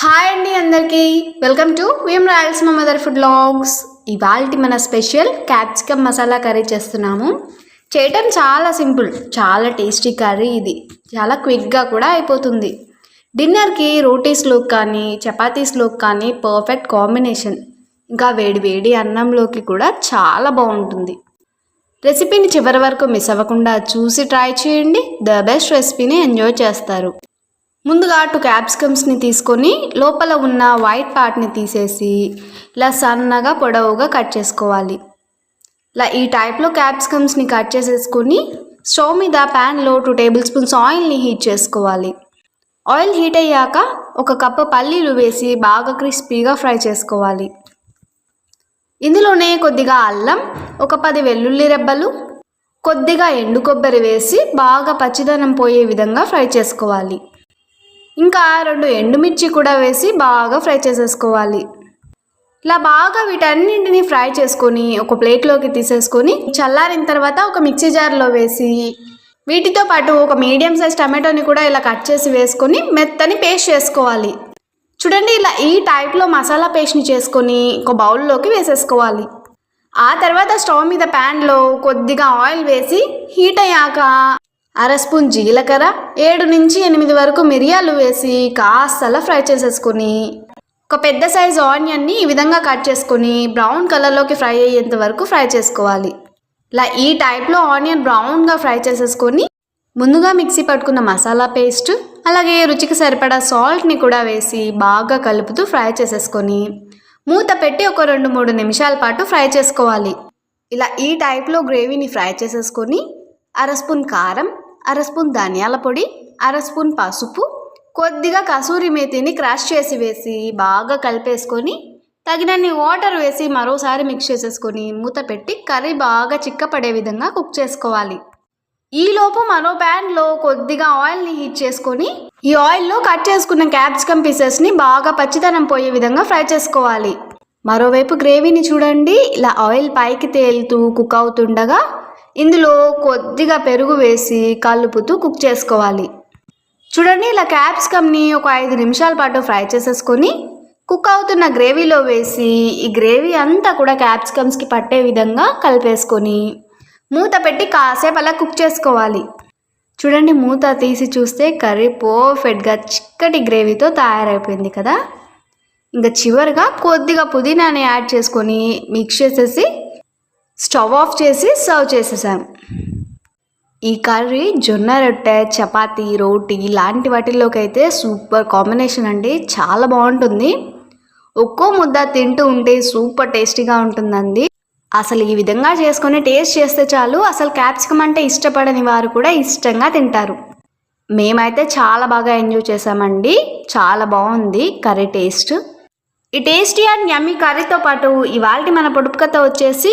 Hi అండి అందరికీ. Welcome to royals Rayalaseema mother food vlogs ఇవాళ మన స్పెషల్ క్యాప్సికమ్ మసాలా కర్రీ చేస్తున్నాము. చేయటం చాలా సింపుల్ చాలా టేస్టీ కర్రీ ఇది. చాలా క్విక్గా కూడా అయిపోతుంది. డిన్నర్కి రోటీస్లోకి కానీ చపాతీస్లోకి కానీ పర్ఫెక్ట్ కాంబినేషన్ ఇంకా వేడి వేడి అన్నంలోకి కూడా చాలా బాగుంటుంది. రెసిపీని చివరి వరకు మిస్ అవ్వకుండా చూసి ట్రై చేయండి. ద బెస్ట్ రెసిపీని ఎంజాయ్ చేస్తారు. ముందుగా టూ క్యాప్సికమ్స్ని తీసుకొని లోపల ఉన్న వైట్ పార్ట్ని తీసేసి ఇలా సన్నగా పొడవుగా కట్ చేసుకోవాలి. ఇలా ఈ టైప్లో క్యాప్సికమ్స్ని కట్ చేసేసుకొని స్టవ్ మీద ప్యాన్లో టూ టేబుల్ స్పూన్స్ ఆయిల్ని హీట్ చేసుకోవాలి. ఆయిల్ హీట్ అయ్యాక ఒక కప్పు పల్లీలు వేసి బాగా క్రిస్పీగా ఫ్రై చేసుకోవాలి. ఇందులోనే కొద్దిగా అల్లం ఒక పది వెల్లుల్లి రెబ్బలు కొద్దిగా ఎండు కొబ్బరి వేసి బాగా పచ్చిదనం పోయే విధంగా ఫ్రై చేసుకోవాలి. ఇంకా రెండు ఎండుమిర్చి కూడా వేసి బాగా ఫ్రై చేసేసుకోవాలి. ఇలా బాగా వీటన్నింటిని ఫ్రై చేసుకొని ఒక ప్లేట్లోకి తీసేసుకొని చల్లారిన తర్వాత ఒక మిక్సీ జార్లో వేసి వీటితో పాటు ఒక మీడియం సైజ్ టమాటోని కూడా ఇలా కట్ చేసి వేసుకొని మెత్తని పేస్ట్ చేసుకోవాలి. చూడండి ఇలా ఈ టైప్లో మసాలా పేస్ట్ని చేసుకొని ఒక బౌల్లోకి వేసేసుకోవాలి. ఆ తర్వాత స్టవ్ మీద ప్యాన్లో కొద్దిగా ఆయిల్ వేసి హీట్ అయ్యాక అర స్పూన్ జీలకర్ర ఏడు నుంచి ఎనిమిది వరకు మిరియాలు వేసి కాస్తలా ఫ్రై చేసేసుకొని ఒక పెద్ద సైజు ఆనియన్ని ఈ విధంగా కట్ చేసుకొని బ్రౌన్ కలర్లోకి ఫ్రై అయ్యేంత వరకు ఫ్రై చేసుకోవాలి. ఇలా ఈ టైప్లో ఆనియన్ బ్రౌన్గా ఫ్రై చేసేసుకొని ముందుగా మిక్సీ పట్టుకున్న మసాలా పేస్ట్ అలాగే రుచికి సరిపడా సాల్ట్ని కూడా వేసి బాగా కలుపుతూ ఫ్రై చేసేసుకొని మూత పెట్టి ఒక రెండు మూడు నిమిషాల పాటు ఫ్రై చేసుకోవాలి. ఇలా ఈ టైప్లో గ్రేవీని ఫ్రై చేసేసుకొని అర స్పూన్ కారం అర స్పూన్ ధనియాల పొడి అర స్పూన్ పసుపు కొద్దిగా కసూరి మేతిని క్రష్ చేసి వేసి బాగా కలిపేసుకొని తగినన్ని వాటర్ వేసి మరోసారి మిక్స్ చేసేసుకొని మూత పెట్టి కర్రీ బాగా చిక్కపడే విధంగా కుక్ చేసుకోవాలి. ఈలోపు మరో ప్యాన్లో కొద్దిగా ఆయిల్ని హీట్ చేసుకొని ఈ ఆయిల్లో కట్ చేసుకున్న క్యాప్సికమ్ పీసెస్ని బాగా పచ్చిదనం పోయే విధంగా ఫ్రై చేసుకోవాలి. మరోవైపు గ్రేవీని చూడండి. ఇలా ఆయిల్ పైకి తేలుతూ కుక్ అవుతుండగా ఇందులో కొద్దిగా పెరుగు వేసి కలుపుతూ కుక్ చేసుకోవాలి. చూడండి ఇలా క్యాప్సికమ్ని ఒక ఐదు నిమిషాల పాటు ఫ్రై చేసేసుకొని కుక్ అవుతున్న గ్రేవీలో వేసి ఈ గ్రేవీ అంతా కూడా క్యాప్సికమ్స్కి పట్టే విధంగా కలిపేసుకొని మూత పెట్టి కాసేపు అలా కుక్ చేసుకోవాలి. చూడండి మూత తీసి చూస్తే కర్రీ పర్ఫెక్ట్గా చిక్కటి గ్రేవీతో తయారైపోయింది కదా. ఇంకా చివరిగా కొద్దిగా పుదీనాని యాడ్ చేసుకొని మిక్స్ చేసేసి స్టవ్ ఆఫ్ చేసి సర్వ్ చేసేసాం. ఈ కర్రీ జొన్న రొట్టె చపాతి రోటీ ఇలాంటి వాటిల్లోకి అయితే సూపర్ కాంబినేషన్ అండి. చాలా బాగుంటుంది. ఒక్కో ముద్ద తింటూ ఉంటే సూపర్ టేస్టీగా ఉంటుందండి. అసలు ఈ విధంగా చేసుకొని టేస్ట్ చేస్తే చాలు. అసలు క్యాప్సికమ్ అంటే ఇష్టపడని వారు కూడా ఇష్టంగా తింటారు. మేమైతే చాలా బాగా ఎంజాయ్ చేసామండి. చాలా బాగుంది కర్రీ టేస్ట్. ఈ టేస్టీ అండ్ యమ్మీ కర్రీతో పాటు ఇవాళ మన పొడుపు కథ వచ్చేసి